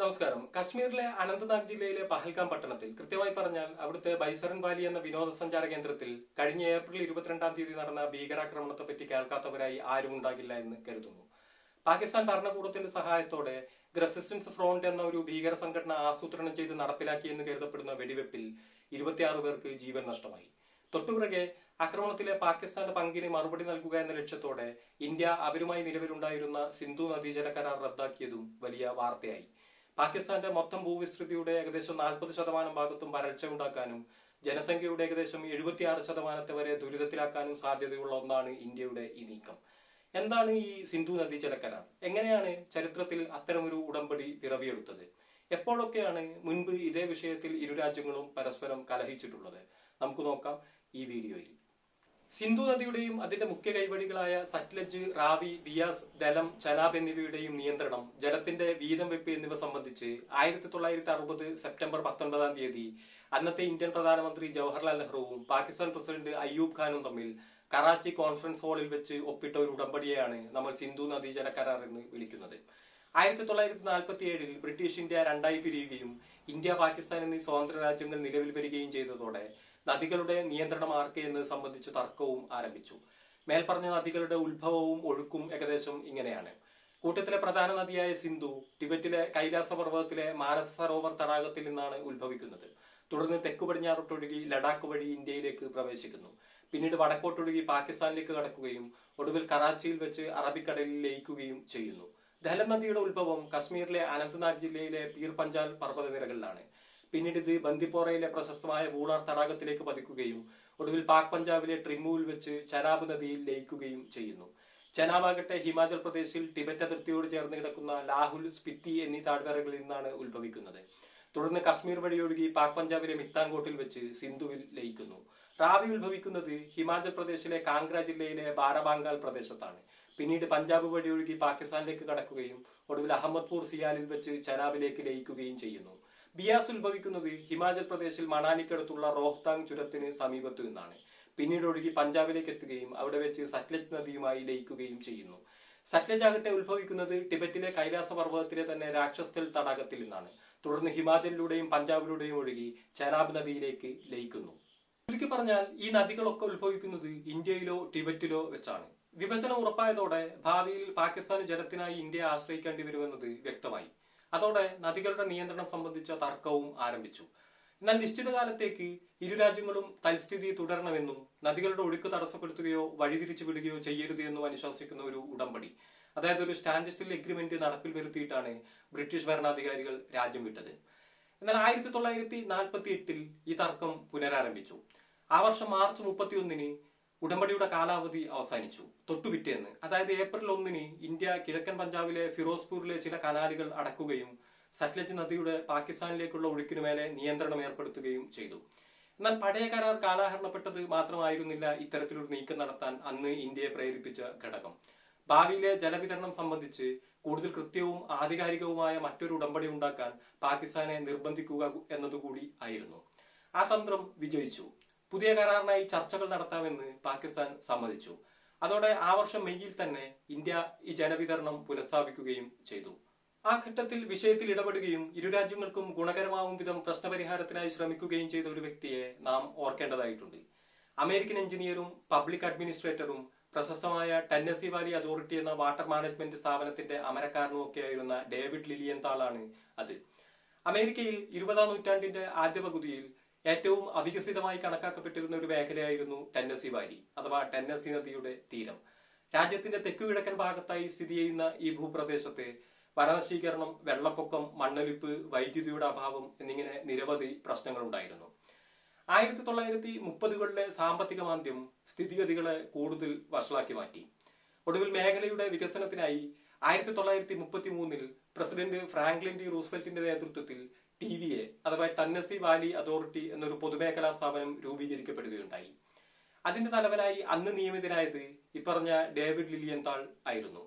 നമസ്കാരം. കശ്മീരിലെ അനന്തനാഗ് ജില്ലയിലെ പഹൽഗാം പട്ടണത്തിൽ കൃത്യമായി പറഞ്ഞാൽ അവിടുത്തെ ബൈസറൻ വാലി എന്ന വിനോദസഞ്ചാര കേന്ദ്രത്തിൽ കഴിഞ്ഞ ഏപ്രിൽ ഇരുപത്തിരണ്ടാം തീയതി നടന്ന ഭീകരാക്രമണത്തെ പറ്റി കേൾക്കാത്തവരായി ആരും ഉണ്ടാകില്ല എന്ന് കരുതുന്നു. പാകിസ്ഥാൻ ഭരണകൂടത്തിന്റെ സഹായത്തോടെ റെസിസ്റ്റൻസ് ഫ്രോണ്ട് എന്ന ഒരു ഭീകര സംഘടന ആസൂത്രണം ചെയ്ത് നടപ്പിലാക്കിയെന്ന് കരുതപ്പെടുന്ന വെടിവെപ്പിൽ ഇരുപത്തിയാറ് പേർക്ക് ജീവൻ നഷ്ടമായി. തൊട്ടുപിറകെ ആക്രമണത്തിലെ പാകിസ്ഥാന്റെ പങ്കിന് മറുപടി നൽകുക എന്ന ലക്ഷ്യത്തോടെ ഇന്ത്യ അവരുമായി നിലവിലുണ്ടായിരുന്ന സിന്ധു നദീജല കരാർ റദ്ദാക്കിയതും വലിയ വാർത്തയായി. പാകിസ്ഥാന്റെ മൊത്തം ഭൂവിസ്തൃതിയുടെ ഏകദേശം നാൽപ്പത് ശതമാനം ഭാഗത്തും വരൾച്ച ഉണ്ടാക്കാനും ജനസംഖ്യയുടെ ഏകദേശം എഴുപത്തിയാറ് ശതമാനത്തെ വരെ ദുരിതത്തിലാക്കാനും സാധ്യതയുള്ള ഒന്നാണ് ഇന്ത്യയുടെ ഈ നീക്കം. എന്താണ് ഈ സിന്ധു നദി കരാർ എങ്ങനെയാണ് ചരിത്രത്തിൽ അത്തരമൊരു ഉടമ്പടി പിറവിയെടുത്തത്? എപ്പോഴൊക്കെയാണ് മുൻപ് ഇതേ വിഷയത്തിൽ ഇരു രാജ്യങ്ങളും പരസ്പരം കലഹിച്ചിട്ടുള്ളത്? നമുക്ക് നോക്കാം ഈ വീഡിയോയിൽ. സിന്ധു നദിയുടെയും അതിന്റെ മുഖ്യ കൈവഴികളായ സത്ലജ് റാവി ബിയാസ് ദലം ചനാബ് എന്നിവയുടെയും നിയന്ത്രണം ജലത്തിന്റെ വീതം വെപ്പ് എന്നിവ സംബന്ധിച്ച് ആയിരത്തി തൊള്ളായിരത്തി അറുപത് സെപ്റ്റംബർ പത്തൊൻപതാം തീയതി അന്നത്തെ ഇന്ത്യൻ പ്രധാനമന്ത്രി ജവഹർലാൽ നെഹ്റുവും പാകിസ്ഥാൻ പ്രസിഡന്റ് അയ്യൂബ് ഖാനും തമ്മിൽ കറാച്ചി കോൺഫറൻസ് ഹാളിൽ വെച്ച് ഒപ്പിട്ട ഒരു ഉടമ്പടിയെയാണ് നമ്മൾ സിന്ധു നദീജല കരാർ എന്ന് വിളിക്കുന്നത്. ആയിരത്തി തൊള്ളായിരത്തി നാൽപ്പത്തി ഏഴിൽ ബ്രിട്ടീഷ് ഇന്ത്യ രണ്ടായി പിരിയുകയും ഇന്ത്യ പാകിസ്ഥാൻ എന്നീ സ്വതന്ത്ര രാജ്യങ്ങൾ നിലവിൽ വരികയും ചെയ്തതോടെ നദികളുടെ നിയന്ത്രണം ആർക്ക് എന്ന് സംബന്ധിച്ച് തർക്കവും ആരംഭിച്ചു. മേൽപ്പറഞ്ഞ നദികളുടെ ഉത്ഭവവും ഒഴുക്കും ഏകദേശം ഇങ്ങനെയാണ്. കൂട്ടത്തിലെ പ്രധാന നദിയായ സിന്ധു ടിബറ്റിലെ കൈലാസ പർവതത്തിലെ മാനസ സരോവർ തടാകത്തിൽ നിന്നാണ് ഉത്ഭവിക്കുന്നത്. തുടർന്ന് തെക്കു പടിഞ്ഞാറോട്ടൊഴുകി ലഡാക്ക് വഴി ഇന്ത്യയിലേക്ക് പ്രവേശിക്കുന്നു. പിന്നീട് വടക്കോട്ടൊഴുകി പാകിസ്ഥാനിലേക്ക് കടക്കുകയും ഒടുവിൽ കറാച്ചിയിൽ വെച്ച് അറബിക്കടലിൽ ലയിക്കുകയും ചെയ്യുന്നു. ധലം നദിയുടെ ഉത്ഭവം കശ്മീരിലെ അനന്ത്നാഗ് ജില്ലയിലെ പീർ പഞ്ചാൽ പർവതനിരകളിലാണ്. പിന്നീട് ഇത് ബന്ദിപ്പോറയിലെ പ്രശസ്തമായ മൂളാർ തടാകത്തിലേക്ക് പതിക്കുകയും ഒടുവിൽ പാക് പഞ്ചാബിലെ ട്രിമുവിൽ വെച്ച് ചനാബ് നദിയിൽ ലയിക്കുകയും ചെയ്യുന്നു. ചനാബാകട്ടെ ഹിമാചൽ പ്രദേശിൽ ടിബറ്റ് അതിർത്തിയോട് ചേർന്ന് കിടക്കുന്ന ലാഹുൽ സ്പിത്തി എന്നീ താഴ്വരകളിൽ നിന്നാണ് ഉത്ഭവിക്കുന്നത്. തുടർന്ന് കശ്മീർ വഴി ഒഴുകി പാക് പഞ്ചാബിലെ മിത്താങ്കോട്ടിൽ വെച്ച് സിന്ധുവിൽ ലയിക്കുന്നു. റാവി ഉത്ഭവിക്കുന്നത് ഹിമാചൽ പ്രദേശിലെ കാംഗ്ര ജില്ലയിലെ ബാരബാങ്കാൽ പ്രദേശത്താണ്. പിന്നീട് പഞ്ചാബ് വഴി ഒഴുകി പാകിസ്ഥാനിലേക്ക് കടക്കുകയും ഒടുവിൽ അഹമ്മദ്പൂർ സിയാലിൽ വെച്ച് ചനാബിലേക്ക് ലയിക്കുകയും ചെയ്യുന്നു. ബിയാസ് ഉത്ഭവിക്കുന്നത് ഹിമാചൽ പ്രദേശിൽ മണാലിക്കടുത്തുള്ള റോഹ്താങ് ചുരത്തിന് സമീപത്തു നിന്നാണ്. പിന്നീട് ഒഴുകി പഞ്ചാബിലേക്ക് എത്തുകയും അവിടെ വെച്ച് സത്ലജ് നദിയുമായി ലയിക്കുകയും ചെയ്യുന്നു. സത്ലജ് ആകട്ടെ ഉത്ഭവിക്കുന്നത് ടിബറ്റിലെ കൈലാസ പർവതത്തിലെ തന്നെ രാക്ഷസ്ഥൽ തടാകത്തിൽ നിന്നാണ്. തുടർന്ന് ഹിമാചലിലൂടെയും പഞ്ചാബിലൂടെയും ഒഴുകി ചനാബ് നദിയിലേക്ക് ലയിക്കുന്നു. ചുരുക്കി പറഞ്ഞാൽ ഈ നദികളൊക്കെ ഉത്ഭവിക്കുന്നത് ഇന്ത്യയിലോ ടിബറ്റിലോ വെച്ചാണ്. വിഭജനം ഉറപ്പായതോടെ ഭാവിയിൽ പാകിസ്ഥാൻ ജലത്തിനായി ഇന്ത്യയെ ആശ്രയിക്കേണ്ടി വരുമെന്നത് വ്യക്തമായി. അതോടെ നദികളുടെ നിയന്ത്രണം സംബന്ധിച്ച തർക്കവും ആരംഭിച്ചു. എന്നാൽ നിശ്ചിത കാലത്തേക്ക് ഇരു രാജ്യങ്ങളും തൽസ്ഥിതി തുടരണമെന്നും നദികളുടെ ഒഴുക്ക് തടസ്സപ്പെടുത്തുകയോ വഴിതിരിച്ചു വിടുകയോ ചെയ്യരുത് എന്നും അനുശാസിക്കുന്ന ഒരു ഉടമ്പടി. അതായത് ഒരു സ്റ്റാൻഡ് സ്റ്റിൽ എഗ്രിമെന്റ് നടപ്പിൽ വരുത്തിയിട്ടാണ് ബ്രിട്ടീഷ് ഭരണാധികാരികൾ രാജ്യം വിട്ടത്. എന്നാൽ ആയിരത്തി തൊള്ളായിരത്തി നാൽപ്പത്തി എട്ടിൽ ഈ തർക്കം പുനരാരംഭിച്ചു. ആ വർഷം മാർച്ച് മുപ്പത്തിയൊന്നിന് ഉടമ്പടിയുടെ കാലാവധി അവസാനിച്ചു. തൊട്ടുപിറ്റേന്ന് അതായത് ഏപ്രിൽ ഒന്നിന് ഇന്ത്യ കിഴക്കൻ പഞ്ചാബിലെ ഫിറോസ്പൂരിലെ ചില കനാലുകൾ അടക്കുകയും സത്ലജ് നദിയുടെ പാകിസ്ഥാനിലേക്കുള്ള ഒഴുക്കിനു മേലെ നിയന്ത്രണം ഏർപ്പെടുത്തുകയും ചെയ്തു. എന്നാൽ പഴയ കരാർ കാലാഹരണപ്പെട്ടത് മാത്രമായിരുന്നില്ല ഇത്തരത്തിലൊരു നീക്കം നടത്താൻ അന്ന് ഇന്ത്യയെ പ്രേരിപ്പിച്ച ഘടകം. ഭാവിയിലെ ജലവിതരണം സംബന്ധിച്ച് കൂടുതൽ കൃത്യവും ആധികാരികവുമായ മറ്റൊരു ഉടമ്പടി ഉണ്ടാക്കാൻ പാകിസ്ഥാനെ നിർബന്ധിക്കുക എന്നതുകൂടി ആയിരുന്നു. ആ തന്ത്രം വിജയിച്ചു. പുതിയ കരാറിനായി ചർച്ചകൾ നടത്താമെന്ന് പാകിസ്ഥാൻ സമ്മതിച്ചു. അതോടെ ആ വർഷം മെയ്യിൽ തന്നെ ഇന്ത്യ ഈ ജനവിതരണം പുനഃസ്ഥാപിക്കുകയും ചെയ്തു. ആ ഘട്ടത്തിൽ വിഷയത്തിൽ ഇടപെടുകയും ഇരു രാജ്യങ്ങൾക്കും ഗുണകരമാവും വിധം പ്രശ്നപരിഹാരത്തിനായി ശ്രമിക്കുകയും ചെയ്ത ഒരു വ്യക്തിയെ നാം ഓർക്കേണ്ടതായിട്ടുണ്ട്. അമേരിക്കൻ എഞ്ചിനീയറും പബ്ലിക് അഡ്മിനിസ്ട്രേറ്ററും പ്രശസ്തമായ ടെന്നസി വാലി അതോറിറ്റി എന്ന വാട്ടർ മാനേജ്മെന്റ് സ്ഥാപനത്തിന്റെ അമരക്കാരനും ഡേവിഡ് ലിലിയന്താളാണ് അത്. അമേരിക്കയിൽ ഇരുപതാം നൂറ്റാണ്ടിന്റെ ആദ്യ പകുതിയിൽ ഏറ്റവും അവികസിതമായി കണക്കാക്കപ്പെട്ടിരുന്ന ഒരു മേഖലയായിരുന്നു ടെന്നസി വാലി അഥവാ ടെന്നസി നദിയുടെ തീരം. രാജ്യത്തിന്റെ തെക്കുകിഴക്കൻ ഭാഗത്തായി സ്ഥിതി ചെയ്യുന്ന ഈ ഭൂപ്രദേശത്തെ വനനശീകരണം വെള്ളപ്പൊക്കം മണ്ണൊലിപ്പ് വൈദ്യുതിയുടെ അഭാവം എന്നിങ്ങനെ നിരവധി പ്രശ്നങ്ങൾ ഉണ്ടായിരുന്നു ആയിരത്തി തൊള്ളായിരത്തി മുപ്പതുകളിലെ സാമ്പത്തിക മാന്ദ്യം സ്ഥിതിഗതികളെ കൂടുതൽ വഷളാക്കി മാറ്റി. ഒടുവിൽ മേഖലയുടെ വികസനത്തിനായി ആയിരത്തി തൊള്ളായിരത്തി മുപ്പത്തി മൂന്നിൽ പ്രസിഡന്റ് ഫ്രാങ്ക്ലിൻ ഡി റൂസ്വെൽറ്റിന്റെ നേതൃത്വത്തിൽ ടി വി എ അഥവാ ടന്നസി വാലി അതോറിറ്റി എന്നൊരു പൊതുമേഖലാ സ്ഥാപനം രൂപീകരിക്കപ്പെടുകയുണ്ടായി. അതിന്റെ തലവനായി അന്ന് നിയമിതനായത് ഇപ്പറഞ്ഞ ഡേവിഡ് ലിലിയന്താൾ ആയിരുന്നു.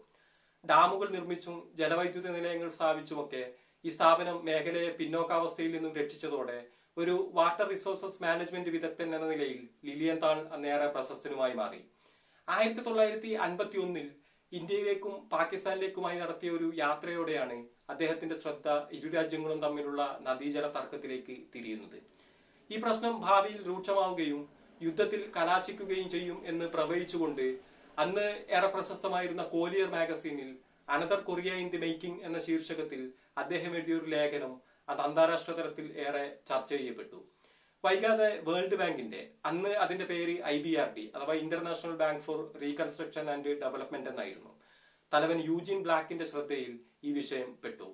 ഡാമുകൾ നിർമ്മിച്ചും ജലവൈദ്യുത നിലയങ്ങൾ സ്ഥാപിച്ചുമൊക്കെ ഈ സ്ഥാപനം മേഖലയെ പിന്നോക്കാവസ്ഥയിൽ നിന്നും രക്ഷിച്ചതോടെ ഒരു വാട്ടർ റിസോഴ്സസ് മാനേജ്മെന്റ് വിദഗ്ധൻ എന്ന നിലയിൽ ലിലിയന്താൾ അന്നേറെ പ്രശസ്തനുമായി മാറി. ആയിരത്തി തൊള്ളായിരത്തി അൻപത്തി ഒന്നിൽ ഇന്ത്യയിലേക്കും പാകിസ്ഥാനിലേക്കുമായി നടത്തിയ ഒരു യാത്രയോടെയാണ് അദ്ദേഹത്തിന്റെ ശ്രദ്ധ ഇരു രാജ്യങ്ങളും തമ്മിലുള്ള നദീജല തർക്കത്തിലേക്ക് തിരിയുന്നത്. ഈ പ്രശ്നം ഭാവിയിൽ രൂക്ഷമാവുകയും യുദ്ധത്തിൽ കലാശിക്കുകയും ചെയ്യും എന്ന് പ്രവചിച്ചുകൊണ്ട് അന്ന് ഏറെ പ്രശസ്തമായിരുന്ന Collier മാഗസീനിൽ another Korea in the making എന്ന ശീർഷകത്തിൽ അദ്ദേഹം എഴുതിയ ഒരു ലേഖനം അത് അന്താരാഷ്ട്ര തലത്തിൽ ഏറെ ചർച്ച ചെയ്യപ്പെട്ടു. വൈകാതെ വേൾഡ് ബാങ്കിന്റെ അന്ന് അതിന്റെ പേര് ഐ ബി ആർ ഡി അഥവാ international bank for reconstruction and development എന്നായിരുന്നു. തലവൻ യൂജിൻ ബ്ലാക്കിന്റെ ശ്രദ്ധയിൽ ഈ വിഷയം പെട്ടു.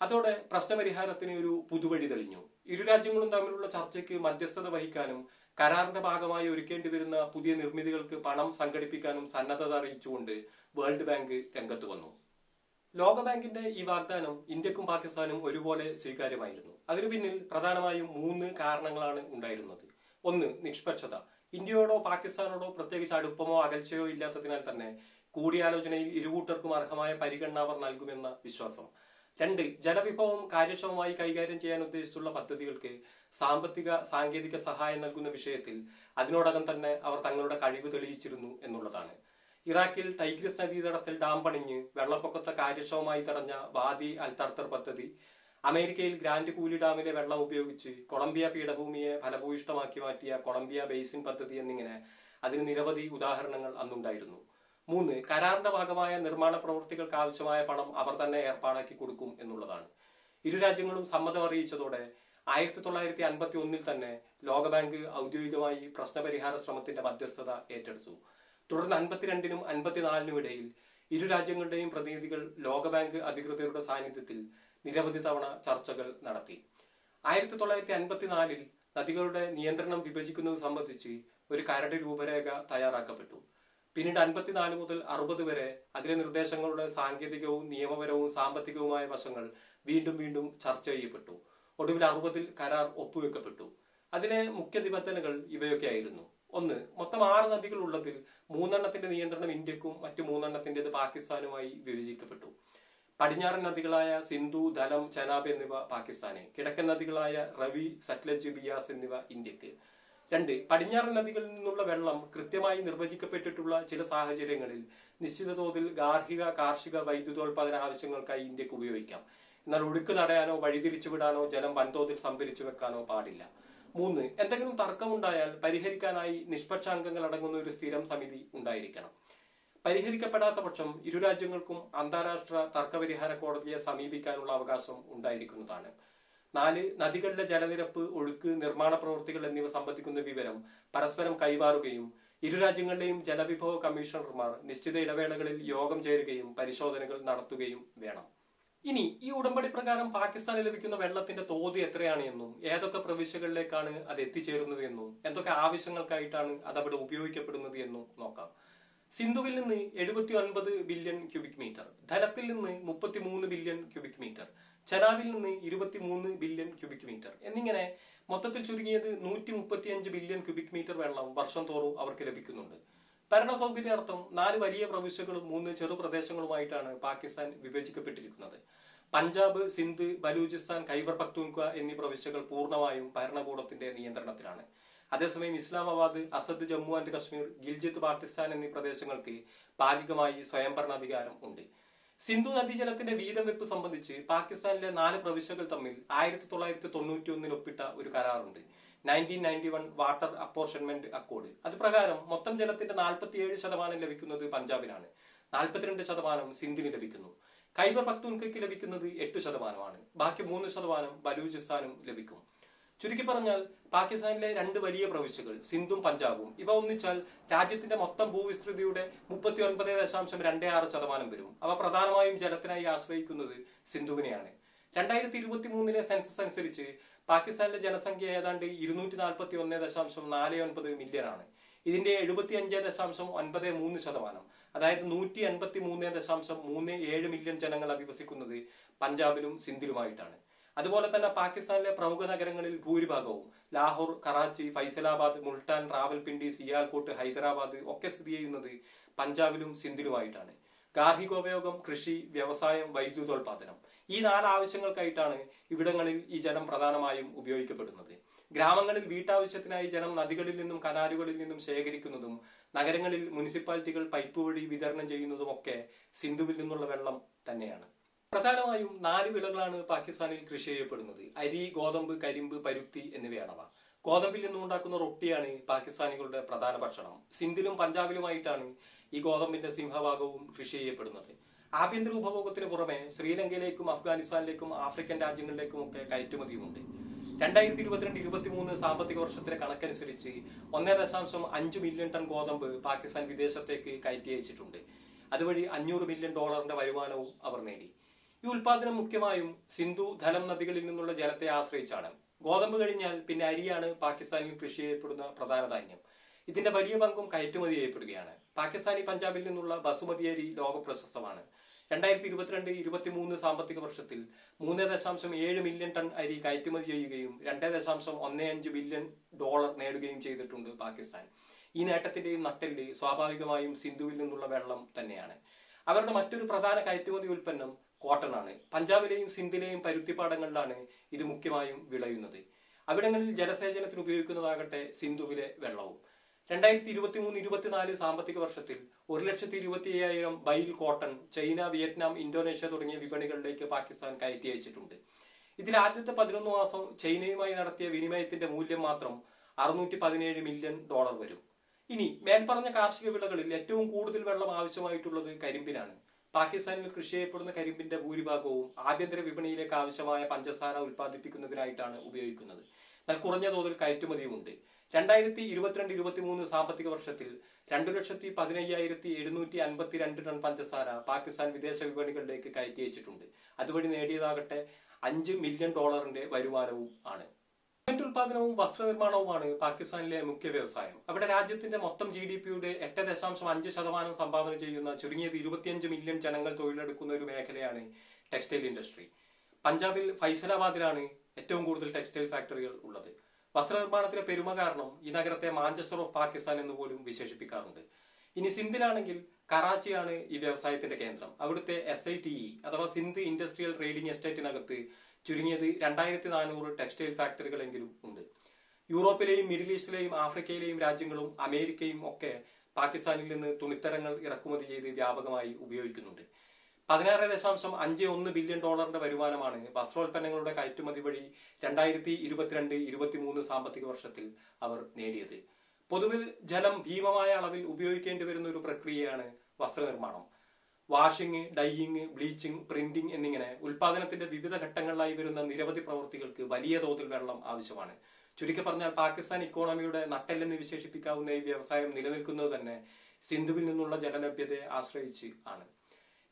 അതോടെ പ്രശ്നപരിഹാരത്തിന് ഒരു പുതുവഴി തെളിഞ്ഞു. ഇരു രാജ്യങ്ങളും തമ്മിലുള്ള ചർച്ചയ്ക്ക് മധ്യസ്ഥത വഹിക്കാനും കരാറിന്റെ ഭാഗമായി ഒരുക്കേണ്ടി വരുന്ന പുതിയ നിർമ്മിതികൾക്ക് പണം സംഘടിപ്പിക്കാനും സന്നദ്ധത അറിയിച്ചുകൊണ്ട് വേൾഡ് ബാങ്ക് രംഗത്ത് വന്നു. ലോകബാങ്കിന്റെ ഈ വാഗ്ദാനം ഇന്ത്യക്കും പാകിസ്ഥാനും ഒരുപോലെ സ്വീകാര്യമായിരുന്നു. അതിനു പിന്നിൽ പ്രധാനമായും മൂന്ന് കാരണങ്ങളാണ് ഉണ്ടായിരുന്നത്. ഒന്ന് നിഷ്പക്ഷത. ഇന്ത്യയോടോ പാകിസ്ഥാനോടോ പ്രത്യേകിച്ച് അടുപ്പമോ അകൽച്ചയോ ഇല്ലാത്തതിനാൽ തന്നെ കൂടിയാലോചനയിൽ ഇരുകൂട്ടർക്കും അർഹമായ പരിഗണന അവർ നൽകുമെന്ന വിശ്വാസം. രണ്ട് ജലവിഭവം കാര്യക്ഷമമായി കൈകാര്യം ചെയ്യാൻ ഉദ്ദേശിച്ചുള്ള പദ്ധതികൾക്ക് സാമ്പത്തിക സാങ്കേതിക സഹായം നൽകുന്ന വിഷയത്തിൽ അതിനോടകം തന്നെ അവർ തങ്ങളുടെ കഴിവ് തെളിയിച്ചിരുന്നു എന്നുള്ളതാണ്. ഇറാഖിൽ ടൈഗ്രിസ് നദീതടത്തിൽ ഡാം പണിഞ്ഞ് വെള്ളപ്പൊക്കത്തെ കാര്യക്ഷമമായി തടഞ്ഞ വാദി അൽത്തർത്തർ പദ്ധതി അമേരിക്കയിൽ ഗ്രാൻഡ് കൂലി ഡാമിലെ വെള്ളം ഉപയോഗിച്ച് കൊളംബിയ പീഠഭൂമിയെ ഫലഭൂയിഷ്ടമാക്കി മാറ്റിയ കൊളംബിയ ബേസിൻ പദ്ധതി എന്നിങ്ങനെ അതിന് നിരവധി ഉദാഹരണങ്ങൾ അന്നുണ്ടായിരുന്നു. മൂന്ന് കരാറിന്റെ ഭാഗമായ നിർമ്മാണ പ്രവൃത്തികൾക്ക് ആവശ്യമായ പണം അവർ തന്നെ ഏർപ്പാടാക്കി കൊടുക്കും എന്നുള്ളതാണ്. ഇരു രാജ്യങ്ങളും സമ്മതം അറിയിച്ചതോടെ ആയിരത്തി തൊള്ളായിരത്തി അൻപത്തി ഒന്നിൽ തന്നെ ലോകബാങ്ക് ഔദ്യോഗികമായി പ്രശ്നപരിഹാര ശ്രമത്തിന്റെ മധ്യസ്ഥത ഏറ്റെടുത്തു. തുടർന്ന് അൻപത്തിരണ്ടിനും അൻപത്തിനാലിനും ഇടയിൽ ഇരു രാജ്യങ്ങളുടെയും പ്രതിനിധികൾ ലോകബാങ്ക് അധികൃതരുടെ സാന്നിധ്യത്തിൽ നിരവധി തവണ ചർച്ചകൾ നടത്തി. ആയിരത്തി തൊള്ളായിരത്തി അൻപത്തിനാലിൽ നദികളുടെ നിയന്ത്രണം വിഭജിക്കുന്നത് സംബന്ധിച്ച് ഒരു കരട് രൂപരേഖ തയ്യാറാക്കപ്പെട്ടു. പിന്നീട് അൻപത്തിനാല് മുതൽ അറുപത് വരെ അതിലെ നിർദ്ദേശങ്ങളുടെ സാങ്കേതികവും നിയമപരവും സാമ്പത്തികവുമായ വശങ്ങൾ വീണ്ടും വീണ്ടും ചർച്ച ചെയ്യപ്പെട്ടു. ഒടുവിൽ അറുപതിൽ കരാർ ഒപ്പുവെക്കപ്പെട്ടു. അതിലെ മുഖ്യ നിബന്ധനകൾ ഇവയൊക്കെയായിരുന്നു ഒന്ന് മൊത്തം ആറ് നദികൾ ഉള്ളതിൽ മൂന്നെണ്ണത്തിന്റെ നിയന്ത്രണം ഇന്ത്യക്കും മറ്റു മൂന്നെണ്ണത്തിന്റേത് പാകിസ്ഥാനുമായി വിഭജിക്കപ്പെട്ടു. പടിഞ്ഞാറൻ നദികളായ സിന്ധു ധലം ചനാബ് എന്നിവ പാകിസ്ഥാന്. കിഴക്കൻ നദികളായ റവി സത്ലജ് ബിയാസ് എന്നിവ ഇന്ത്യയ്ക്ക്. രണ്ട് പടിഞ്ഞാറൻ നദികളിൽ നിന്നുള്ള വെള്ളം കൃത്യമായി നിർവചിക്കപ്പെട്ടിട്ടുള്ള ചില സാഹചര്യങ്ങളിൽ നിശ്ചിത തോതിൽ ഗാർഹിക കാർഷിക വൈദ്യുതോൽപാദന ആവശ്യങ്ങൾക്കായി ഇന്ത്യയ്ക്ക് ഉപയോഗിക്കാം. എന്നാൽ ഒഴുക്ക് തടയാനോ വഴിതിരിച്ചുവിടാനോ ജലം വൻതോതിൽ സംഭരിച്ചു വെക്കാനോ പാടില്ല. മൂന്ന് എന്തെങ്കിലും തർക്കമുണ്ടായാൽ പരിഹരിക്കാനായി നിഷ്പക്ഷാംഗങ്ങൾ അടങ്ങുന്ന ഒരു സ്ഥിരം സമിതി ഉണ്ടായിരിക്കണം. പരിഹരിക്കപ്പെടാത്ത പക്ഷം ഇരു രാജ്യങ്ങൾക്കും അന്താരാഷ്ട്ര തർക്കപരിഹാര കോടതിയെ സമീപിക്കാനുള്ള അവകാശം ഉണ്ടായിരിക്കുന്നതാണ്. നാല് നദികളിലെ ജലനിരപ്പ് ഒഴുക്ക് നിർമ്മാണ പ്രവൃത്തികൾ എന്നിവ സംബന്ധിക്കുന്ന വിവരം പരസ്പരം കൈമാറുകയും ഇരു രാജ്യങ്ങളിലെയും ജലവിഭവ കമ്മീഷണർമാർ നിശ്ചിത ഇടവേളകളിൽ യോഗം ചേരുകയും പരിശോധനകൾ നടത്തുകയും വേണം. ഇനി ഈ ഉടമ്പടി പ്രകാരം പാകിസ്ഥാന് ലഭിക്കുന്ന വെള്ളത്തിന്റെ തോത് എത്രയാണ് എന്നും ഏതൊക്കെ പ്രവിശ്യകളിലേക്കാണ് അത് എത്തിച്ചേരുന്നത് എന്നും എന്തൊക്കെ ആവശ്യങ്ങൾക്കായിട്ടാണ് അത് അവിടെ ഉപയോഗിക്കപ്പെടുന്നത് എന്നും നോക്കാം. സിന്ധുവിൽ നിന്ന് എഴുപത്തി ഒൻപത് ബില്യൺ ക്യൂബിക് മീറ്റർ ധലത്തിൽ നിന്ന് മുപ്പത്തി മൂന്ന് ബില്യൺ ക്യൂബിക് മീറ്റർ ചനാവിൽ നിന്ന് ഇരുപത്തി മൂന്ന് ബില്യൺ ക്യൂബിക് മീറ്റർ. എന്നിങ്ങനെ മൊത്തത്തിൽ ചുരുങ്ങിയത് നൂറ്റി മുപ്പത്തിയഞ്ച് ബില്യൺ ക്യൂബിക് മീറ്റർ വെള്ളം വർഷം തോറും അവർക്ക് ലഭിക്കുന്നുണ്ട്. ഭരണ സൗകര്യാർത്ഥം നാല് വലിയ പ്രവിശ്യകളും മൂന്ന് ചെറു പ്രദേശങ്ങളുമായിട്ടാണ് പാകിസ്ഥാൻ വിഭജിക്കപ്പെട്ടിരിക്കുന്നത് പഞ്ചാബ് സിന്ധ് ബലൂചിസ്ഥാൻ ഖൈബർ പക്തൂൺക്വ എന്നീ പ്രവിശ്യകൾ പൂർണമായും ഭരണകൂടത്തിന്റെ നിയന്ത്രണത്തിലാണ്. അതേസമയം ഇസ്ലാമാബാദ് അസദ് ജമ്മു ആൻഡ് കശ്മീർ ഗിൽജിത്ത് പാകിസ്ഥാൻ എന്നീ പ്രദേശങ്ങൾക്ക് ഭാഗികമായി സ്വയംഭരണാധികാരം ഉണ്ട്. സിന്ധു നദീജലത്തിന്റെ വീതം വെപ്പ് സംബന്ധിച്ച് പാകിസ്ഥാനിലെ നാല് പ്രവിശ്യകൾ തമ്മിൽ ആയിരത്തി തൊള്ളായിരത്തി തൊണ്ണൂറ്റി ഒന്നിൽ ഒപ്പിട്ട ഒരു കരാറുണ്ട്. Nineteen ninety one water apportionment accord അത് പ്രകാരം മൊത്തം ജലത്തിന്റെ നാൽപ്പത്തിയേഴ് ശതമാനം ലഭിക്കുന്നത് പഞ്ചാബിനാണ് നാൽപ്പത്തിരണ്ട് ശതമാനം സിന്ധിന് ലഭിക്കുന്നു. കൈബർ പക്തൂൻകയ്ക്ക് ലഭിക്കുന്നത് എട്ട് ശതമാനമാണ്. ബാക്കി മൂന്ന് ശതമാനം ബലൂചിസ്ഥാനും ലഭിക്കും. ചുരുക്കി പറഞ്ഞാൽ പാകിസ്ഥാനിലെ രണ്ട് വലിയ പ്രവിശ്യകൾ സിന്ധും പഞ്ചാബും. ഇവ ഒന്നിച്ചാൽ രാജ്യത്തിന്റെ മൊത്തം ഭൂവിസ്തൃതിയുടെ മുപ്പത്തി ഒൻപത് ദശാംശം രണ്ടേ ആറ് ശതമാനം വരും. അവ പ്രധാനമായും ജലത്തിനായി ആശ്രയിക്കുന്നത് സിന്ധുവിനെയാണ്. രണ്ടായിരത്തി ഇരുപത്തി മൂന്നിലെ സെൻസസ് അനുസരിച്ച് പാകിസ്ഥാനിലെ ജനസംഖ്യ ഏതാണ്ട് ഇരുന്നൂറ്റി നാൽപ്പത്തി ഒന്ന് ദശാംശം നാല് ഒൻപത് മില്യൺ ആണ്. ഇതിന്റെ എഴുപത്തി അഞ്ച് ദശാംശം ഒൻപത് മൂന്ന് ശതമാനം. അതായത് നൂറ്റി എൺപത്തി മൂന്ന് ദശാംശം മൂന്ന് ഏഴ് മില്യൺ ജനങ്ങൾ അധിവസിക്കുന്നത് പഞ്ചാബിലും സിന്ധിലുമായിട്ടാണ്. അതുപോലെ തന്നെ പാകിസ്ഥാനിലെ പ്രമുഖ നഗരങ്ങളിൽ ഭൂരിഭാഗവും. ലാഹോർ കറാച്ചി ഫൈസലാബാദ് മുൾട്ടാൻ റാവൽപിണ്ടി സിയാൽകോട്ട് ഹൈദരാബാദ് ഒക്കെ സ്ഥിതി ചെയ്യുന്നത് പഞ്ചാബിലും സിന്ധിലുമായിട്ടാണ്. ഗാർഹികോപയോഗം കൃഷി വ്യവസായം വൈദ്യുതോൽപാദനം. ഈ നാല് ആവശ്യങ്ങൾക്കായിട്ടാണ് ഇവിടങ്ങളിൽ ഈ ജലം പ്രധാനമായും ഉപയോഗിക്കപ്പെടുന്നത്. ഗ്രാമങ്ങളിൽ വീട്ടാവശ്യത്തിനായി ജലം നദികളിൽ നിന്നും കനാലുകളിൽ നിന്നും ശേഖരിക്കുന്നതും നഗരങ്ങളിൽ മുനിസിപ്പാലിറ്റികൾ പൈപ്പ് വഴി വിതരണം ചെയ്യുന്നതും ഒക്കെ സിന്ധുവിൽ നിന്നുള്ള വെള്ളം തന്നെയാണ്. പ്രധാനമായും നാല് വിളകളാണ് പാകിസ്ഥാനിൽ കൃഷി ചെയ്യപ്പെടുന്നത്. അരി ഗോതമ്പ് കരിമ്പ് പരുത്തി എന്നിവയാണവ. ഗോതമ്പിൽ നിന്നും ഉണ്ടാക്കുന്ന റൊട്ടിയാണ് പാകിസ്ഥാനികളുടെ പ്രധാന ഭക്ഷണം. സിന്ധിലും പഞ്ചാബിലുമായിട്ടാണ് ഈ ഗോതമ്പിന്റെ സിംഹഭാഗവും കൃഷി ചെയ്യപ്പെടുന്നത്. ആഭ്യന്തര ഉപഭോഗത്തിന് പുറമെ ശ്രീലങ്കയിലേക്കും അഫ്ഗാനിസ്ഥാനിലേക്കും ആഫ്രിക്കൻ രാജ്യങ്ങളിലേക്കും ഒക്കെ കയറ്റുമതിയുമുണ്ട്. രണ്ടായിരത്തി ഇരുപത്തിരണ്ട് ഇരുപത്തിമൂന്ന് സാമ്പത്തിക വർഷത്തിലെ കണക്കനുസരിച്ച് ഒന്നേ ദശാംശം അഞ്ച് മില്യൺ ടൺ ഗോതമ്പ് പാകിസ്ഥാൻ വിദേശത്തേക്ക് കയറ്റി അയച്ചിട്ടുണ്ട്. അതുവഴി അഞ്ഞൂറ് മില്യൺ ഡോളറിന്റെ വരുമാനവും അവർ നേടി. ഈ ഉൽപാദനം മുഖ്യമായും സിന്ധു ധലം നദികളിൽ നിന്നുള്ള ജലത്തെ ആശ്രയിച്ചാണ്. ഗോതമ്പ് കഴിഞ്ഞാൽ പിന്നെ അരിയാണ് പാകിസ്ഥാനിൽ കൃഷി ചെയ്യപ്പെടുന്ന പ്രധാന ധാന്യം. ഇതിന്റെ വലിയ പങ്കും കയറ്റുമതി ചെയ്യപ്പെടുകയാണ്. പാകിസ്ഥാനി പഞ്ചാബിൽ നിന്നുള്ള ബസുമതി അരി ലോക പ്രശസ്തമാണ്. രണ്ടായിരത്തി ഇരുപത്തിരണ്ട് ഇരുപത്തിമൂന്ന് സാമ്പത്തിക വർഷത്തിൽ മൂന്ന് ദശാംശം ഏഴ് മില്യൺ ടൺ അരി കയറ്റുമതി ചെയ്യുകയും രണ്ട് ദശാംശം ഒന്ന് അഞ്ച് ബില്യൺ ഡോളർ നേടുകയും ചെയ്തിട്ടുണ്ട് പാകിസ്ഥാൻ. ഈ നേട്ടത്തിന്റെയും നട്ടെല്ല് സ്വാഭാവികമായും സിന്ധുവിൽ നിന്നുള്ള വെള്ളം തന്നെയാണ്. അവരുടെ മറ്റൊരു പ്രധാന കയറ്റുമതി ഉൽപ്പന്നം കോട്ടൺ ആണ് പഞ്ചാബിലെയും സിന്ധിലെയും പരുത്തിപ്പാടങ്ങളിലാണ് ഇത് മുഖ്യമായും വിളയുന്നത്. അവിടങ്ങളിൽ ജലസേചനത്തിന് ഉപയോഗിക്കുന്നതാകട്ടെ സിന്ധുവിലെ വെള്ളവും. രണ്ടായിരത്തി ഇരുപത്തി മൂന്ന് ഇരുപത്തിനാല് സാമ്പത്തിക വർഷത്തിൽ ഒരു ലക്ഷത്തി ഇരുപത്തി അയ്യായിരം bale cotton China Vietnam Indonesia തുടങ്ങിയ വിപണികളിലേക്ക് പാകിസ്ഥാൻ കയറ്റി അയച്ചിട്ടുണ്ട്. ഇതിൽ ആദ്യത്തെ പതിനൊന്ന് മാസം ചൈനയുമായി നടത്തിയ വിനിമയത്തിന്റെ മൂല്യം മാത്രം അറുന്നൂറ്റി പതിനേഴ് മില്യൺ ഡോളർ വരും. ഇനി മേൽപ്പറഞ്ഞ കാർഷിക വിളകളിൽ ഏറ്റവും കൂടുതൽ വെള്ളം ആവശ്യമായിട്ടുള്ളത് കരിമ്പിനാണ് പാകിസ്ഥാനിൽ കൃഷി ചെയ്യപ്പെടുന്ന കരിമ്പിന്റെ ഭൂരിഭാഗവും ആഭ്യന്തര വിപണിയിലേക്ക് ആവശ്യമായ പഞ്ചസാര ഉൽപ്പാദിപ്പിക്കുന്നതിനായിട്ടാണ് ഉപയോഗിക്കുന്നത്. എന്നാൽ കുറഞ്ഞ തോതിൽ കയറ്റുമതിയുമുണ്ട്. രണ്ടായിരത്തി ഇരുപത്തിരണ്ട് ഇരുപത്തിമൂന്ന് സാമ്പത്തിക വർഷത്തിൽ രണ്ടു ലക്ഷത്തി പതിനയ്യായിരത്തി എഴുന്നൂറ്റി അൻപത്തി രണ്ട് ടൺ പഞ്ചസാര പാകിസ്ഥാൻ വിദേശ വിപണികളിലേക്ക് കയറ്റി അയച്ചിട്ടുണ്ട് അതുവഴി നേടിയതാകട്ടെ അഞ്ച് മില്യൺ ഡോളറിന്റെ വരുമാനവും ആണ്. ഉൽപാദനവും വസ്ത്രനിർമ്മാണവുമാണ് പാകിസ്ഥാനിലെ മുഖ്യ വ്യവസായം. അവിടെ രാജ്യത്തിന്റെ മൊത്തം ജി ഡി പിയുടെ എട്ട് ദശാംശം അഞ്ച് ശതമാനം സംഭാവന ചെയ്യുന്ന ചുരുങ്ങിയത് ഇരുപത്തിയഞ്ച് മില്യൺ ജനങ്ങൾ തൊഴിലെടുക്കുന്ന ഒരു മേഖലയാണ് ടെക്സ്റ്റൈൽ ഇൻഡസ്ട്രി പഞ്ചാബിൽ ഫൈസലാബാദിലാണ് ഏറ്റവും കൂടുതൽ ടെക്സ്റ്റൈൽ ഫാക്ടറികൾ ഉള്ളത്. വസ്ത്രനിർമ്മാണത്തിലെ പെരുമ കാരണം ഈ നഗരത്തെ മാഞ്ചസ്റ്റർ ഓഫ് പാകിസ്ഥാൻ എന്ന് പോലും വിശേഷിപ്പിക്കാറുണ്ട്. ഇനി സിന്ധിലാണെങ്കിൽ കറാച്ചിയാണ് ഈ വ്യവസായത്തിന്റെ കേന്ദ്രം. അവിടുത്തെ എസ് ഐ ടി ഇ അഥവാ സിന്ധ് ഇൻഡസ്ട്രിയൽ ട്രേഡിംഗ് എസ്റ്റേറ്റിനകത്ത് ചുരുങ്ങിയത് രണ്ടായിരത്തി നാനൂറ് ടെക്സ്റ്റൈൽ ഫാക്ടറികളെങ്കിലും ഉണ്ട്. യൂറോപ്പിലെയും മിഡിൽ ഈസ്റ്റിലെയും ആഫ്രിക്കയിലെയും രാജ്യങ്ങളും അമേരിക്കയും ഒക്കെ പാകിസ്ഥാനിൽ നിന്ന് തുണിത്തരങ്ങൾ ഇറക്കുമതി ചെയ്ത് വ്യാപകമായി ഉപയോഗിക്കുന്നുണ്ട്. പതിനാറ് ദശാംശം അഞ്ച് ഒന്ന് ബില്യൺ ഡോളറിന്റെ വരുമാനമാണ് വസ്ത്രോൽപ്പന്നങ്ങളുടെ കയറ്റുമതി വഴി രണ്ടായിരത്തി ഇരുപത്തിരണ്ട് ഇരുപത്തിമൂന്ന് സാമ്പത്തിക വർഷത്തിൽ അവർ നേടിയത്. പൊതുവിൽ ജലം ഭീമമായ അളവിൽ ഉപയോഗിക്കേണ്ടി വരുന്ന ഒരു പ്രക്രിയയാണ് വസ്ത്രനിർമ്മാണം. വാഷിംഗ് ഡൈയിങ് ബ്ലീച്ചിങ് പ്രിന്റിംഗ് എന്നിങ്ങനെ ഉൽപാദനത്തിന്റെ വിവിധ ഘട്ടങ്ങളിലായി വരുന്ന നിരവധി പ്രവൃത്തികൾക്ക് വലിയ തോതിൽ വെള്ളം ആവശ്യമാണ്. ചുരുക്കി പറഞ്ഞാൽ പാകിസ്ഥാൻ ഇക്കോണമിയുടെ നട്ടെല്ലെന്ന് വിശേഷിപ്പിക്കാവുന്ന ഈ വ്യവസായം നിലനിൽക്കുന്നത് തന്നെ സിന്ധുവിൽ നിന്നുള്ള ജലലഭ്യതയെ ആശ്രയിച്ച് ആണ്.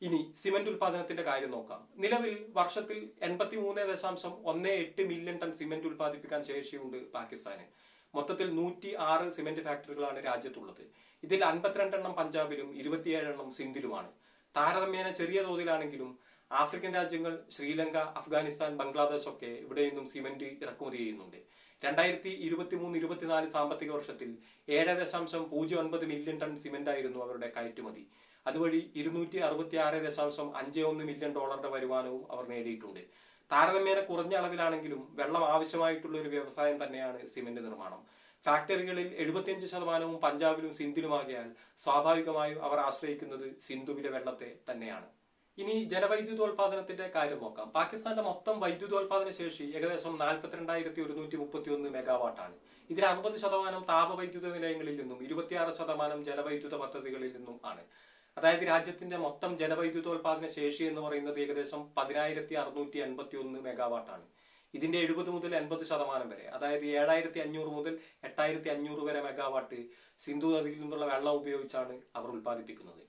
ഇനി സിമന്റ് ഉൽപാദനത്തിന്റെ കാര്യം നോക്കാം. നിലവിൽ വർഷത്തിൽ എൺപത്തി മൂന്ന് ദശാംശം ഒന്ന് എട്ട് മില്യൺ ടൺ സിമന്റ് ഉൽപ്പാദിപ്പിക്കാൻ ശേഷിയുണ്ട് പാകിസ്ഥാന്. മൊത്തത്തിൽ നൂറ്റി ആറ് സിമന്റ് ഫാക്ടറികളാണ് രാജ്യത്തുള്ളത്. ഇതിൽ അൻപത്തിരണ്ടെണ്ണം പഞ്ചാബിലും ഇരുപത്തിയേഴെണ്ണം സിന്ധിലുമാണ്. താരതമ്യേന ചെറിയ തോതിലാണെങ്കിലും ആഫ്രിക്കൻ രാജ്യങ്ങൾ ശ്രീലങ്ക അഫ്ഗാനിസ്ഥാൻ ബംഗ്ലാദേശ് ഒക്കെ ഇവിടെ നിന്നും സിമന്റ് ഇറക്കുമതി ചെയ്യുന്നുണ്ട്. രണ്ടായിരത്തി ഇരുപത്തി മൂന്ന് ഇരുപത്തിനാല് സാമ്പത്തിക വർഷത്തിൽ ഏഴ് ദശാംശം പൂജ്യം ഒൻപത് മില്യൺ ടൺ സിമന്റ് ആയിരുന്നു അവരുടെ കയറ്റുമതി. അതുവഴി ഇരുന്നൂറ്റി അറുപത്തി ആറ് ദശാംശം അഞ്ച് ഒന്ന് മില്യൺ ഡോളറുടെ വരുമാനവും അവർ നേടിയിട്ടുണ്ട്. താരതമ്യേന കുറഞ്ഞ അളവിലാണെങ്കിലും വെള്ളം ആവശ്യമായിട്ടുള്ള ഒരു വ്യവസായം തന്നെയാണ് സിമന്റ് നിർമ്മാണം. ഫാക്ടറികളിൽ എഴുപത്തിയഞ്ച് ശതമാനവും പഞ്ചാബിലും സിന്ധിലുമാകിയാൽ സ്വാഭാവികമായും അവർ ആശ്രയിക്കുന്നത് സിന്ധുവിലെ വെള്ളത്തെ തന്നെയാണ്. ഇനി ജലവൈദ്യുതോൽപാദനത്തിന്റെ കാര്യം നോക്കാം. പാകിസ്ഥാന്റെ മൊത്തം വൈദ്യുതോൽപാദന ശേഷി ഏകദേശം നാൽപ്പത്തിരണ്ടായിരത്തി ഒരുന്നൂറ്റി മുപ്പത്തി ഒന്ന് മെഗാവാട്ടാണ്. ഇതിൽ അറുപത് ശതമാനം താപവൈദ്യുത നിലയങ്ങളിൽ നിന്നും ഇരുപത്തിയാറ് ശതമാനം ജലവൈദ്യുത പദ്ധതികളിൽ നിന്നും ആണ്. അതായത് രാജ്യത്തിന്റെ മൊത്തം ജലവൈദ്യുതോൽപാദന ശേഷി എന്ന് പറയുന്നത് ഏകദേശം പതിനായിരത്തി അറുന്നൂറ്റി എൺപത്തി ഒന്ന് മെഗാവാട്ടാണ്. ഇതിന്റെ എഴുപത് മുതൽ എൺപത് ശതമാനം വരെ. അതായത് ഏഴായിരത്തി അഞ്ഞൂറ് മുതൽ എട്ടായിരത്തി അഞ്ഞൂറ് വരെ മെഗാവാട്ട് സിന്ധു നദിയിൽ നിന്നുള്ള വെള്ളം ഉപയോഗിച്ചാണ് അവർ ഉൽപ്പാദിപ്പിക്കുന്നത്.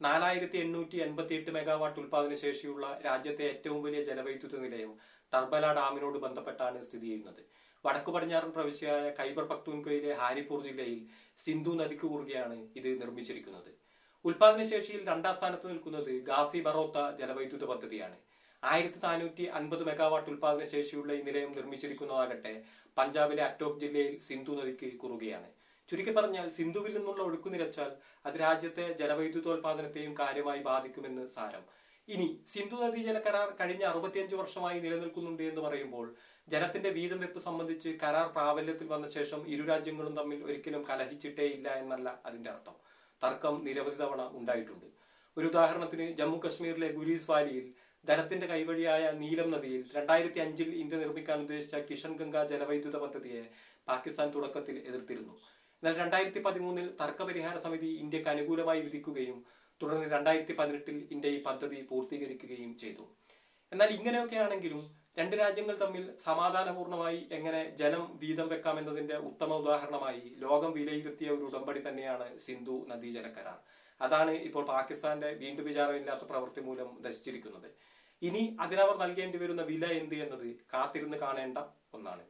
നാലായിരത്തി എണ്ണൂറ്റി എൺപത്തി എട്ട് മെഗാവാട്ട് ഉൽപാദന ശേഷിയുള്ള രാജ്യത്തെ ഏറ്റവും വലിയ ജലവൈദ്യുത നിലയം ടർബല ഡാമിനോട് ബന്ധപ്പെട്ടാണ് സ്ഥിതി ചെയ്യുന്നത്. വടക്കു പടിഞ്ഞാറൻ പ്രവിശ്യയായ ഖൈബർ പക്തൂൻകോയിലെ ഹാരിപൂർ ജില്ലയിൽ സിന്ധു നദിക്ക് കുറുകെയാണ് ഇത് നിർമ്മിച്ചിരിക്കുന്നത്. ഉൽപാദന ശേഷിയിൽ രണ്ടാം സ്ഥാനത്ത് നിൽക്കുന്നത് ഗാസി ബറോത്ത ജലവൈദ്യുത പദ്ധതിയാണ്. ആയിരത്തി നാനൂറ്റി അൻപത് മെഗാവാട്ട് ഉൽപാദന ശേഷിയുള്ള ഈ നിലയം നിർമ്മിച്ചിരിക്കുന്നതാകട്ടെ പഞ്ചാബിലെ അറ്റോക് ജില്ലയിൽ സിന്ധു നദിക്ക് കുറുകയാണ്. ചുരുക്കി പറഞ്ഞാൽ സിന്ധുവിൽ നിന്നുള്ള ഒഴുക്ക് നിരച്ചാൽ അത് രാജ്യത്തെ ജലവൈദ്യുതോൽപാദനത്തെയും കാര്യമായി ബാധിക്കുമെന്ന് സാരം. ഇനി സിന്ധു നദീജല കരാർ കഴിഞ്ഞ അറുപത്തിയഞ്ച് വർഷമായി നിലനിൽക്കുന്നുണ്ട് എന്ന് പറയുമ്പോൾ ജലത്തിന്റെ വീതം വെപ്പ് സംബന്ധിച്ച് കരാർ പ്രാബല്യത്തിൽ വന്ന ശേഷം ഇരു രാജ്യങ്ങളും തമ്മിൽ ഒരിക്കലും കലഹിച്ചിട്ടേ ഇല്ല എന്നല്ല അതിന്റെ അർത്ഥം. തർക്കം നിരവധി തവണ ഉണ്ടായിട്ടുണ്ട്. ഒരു ഉദാഹരണത്തിന് ജമ്മു കശ്മീരിലെ ഗുരീസ് വാലിയിൽ ധനത്തിന്റെ കൈവഴിയായ നീലം നദിയിൽ രണ്ടായിരത്തി അഞ്ചിൽ ഇന്ത്യ നിർമ്മിക്കാൻ ഉദ്ദേശിച്ച കിഷൻ ഗംഗ ജലവൈദ്യുത പദ്ധതിയെ പാകിസ്ഥാൻ തുടക്കത്തിൽ എതിർത്തിരുന്നു. എന്നാൽ രണ്ടായിരത്തി പതിമൂന്നിൽ തർക്കപരിഹാര സമിതി ഇന്ത്യയ്ക്ക് അനുകൂലമായി വിധിക്കുകയും തുടർന്ന് രണ്ടായിരത്തി പതിനെട്ടിൽ ഇന്ത്യ ഈ പദ്ധതി പൂർത്തീകരിക്കുകയും ചെയ്തു. എന്നാൽ ഇങ്ങനെയൊക്കെയാണെങ്കിലും രണ്ട് രാജ്യങ്ങൾ തമ്മിൽ സമാധാനപൂർണമായി എങ്ങനെ ജലം വീതം വെക്കാമെന്നതിന്റെ ഉത്തമ ഉദാഹരണമായി ലോകം വിലയിരുത്തിയ ഒരു ഉടമ്പടി തന്നെയാണ് സിന്ധു നദീജല കരാർ. അതാണ് ഇപ്പോൾ പാകിസ്ഥാന്റെ വീണ്ടും വിചാരമില്ലാത്ത പ്രവൃത്തി മൂലം നശിച്ചിരിക്കുന്നത് ഇനി അതിനവർ നൽകേണ്ടി വരുന്ന വില എന്ത് എന്നത് കാത്തിരുന്ന് കാണേണ്ട ഒന്നാണ്.